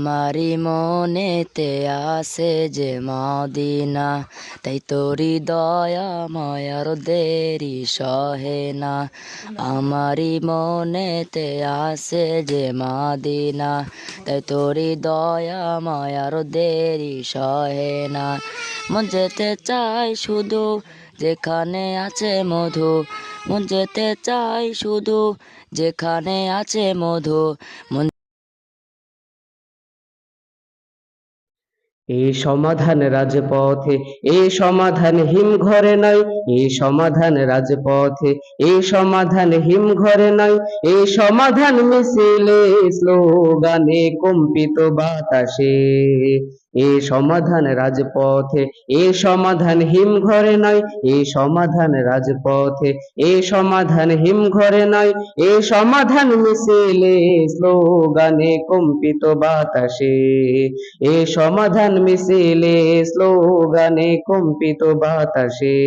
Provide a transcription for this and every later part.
মারি মনেতে আসে যে মদিনা, তাই তোরি দয়া মায়ার দেরি সহে না। আমারি মনেতে আসে যে মদিনা, তাই তোরি দয়া মায়ার দেরি সহে না। মন যেতে চাই শুধু যেখানে আছে মধু, মন যেতে চাই শুধু যেখানে আছে মধু, মন এই সমাধান রাজপথে, এ সমাধান হিমঘরে নয় এই সমাধান রাজপথে, এ সমাধান হিমঘরে নয় এই সমাধান মিছিলে স্লোগানে কম্পিত বাতাসে। এই সমাধান রাজপথে এই সমাধান হিম ঘরে নাই এই সমাধান রাজপথে এই সমাধান হিম ঘরে নাই এই সমাধান মিছিলে স্লোগানে কম্পিত বাতাসে, এ সমাধান মিছিলে স্লোগানে কম্পিত বাতাসে।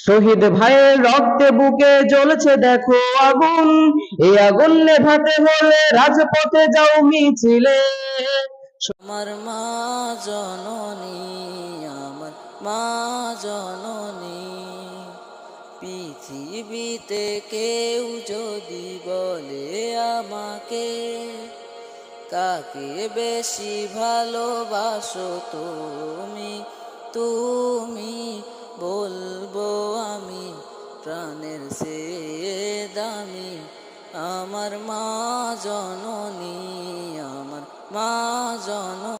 শহীদ ভাইয়ের রক্তে বুকে জ্বলছে দেখো আগুন এই আগুন নেভাতে হলে রাজপথে যাও মিছিলে। আমার মা জননী, আমার মা জননী। পৃথিবীতে কেউ যদি বলে আমাকে, কাকে বেশি ভালোবাসো তুমি? তুমি বলব আমি প্রাণের সে দামি। আমার মা জননী মা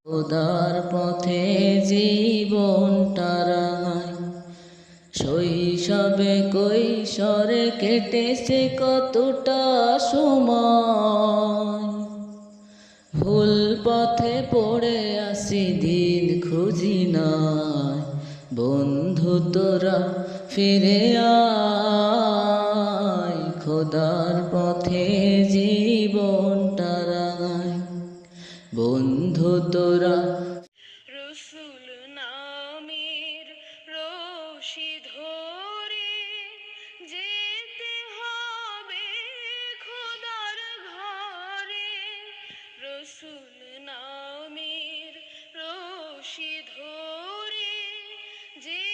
উদার পথে জীবনটা রাঙায় শৈশবে কৈশোরে কেটেছে কতটা সময়। ভুল পথে পড়ে আসি, দিন খুঁজি নাই। বন্ধু তোরা ফিরে আয়। খোদার তোরা রসুল নামের রশি ধরে যেতে হবে খোদার ঘরে। রসুল নামের রশি ধরে যে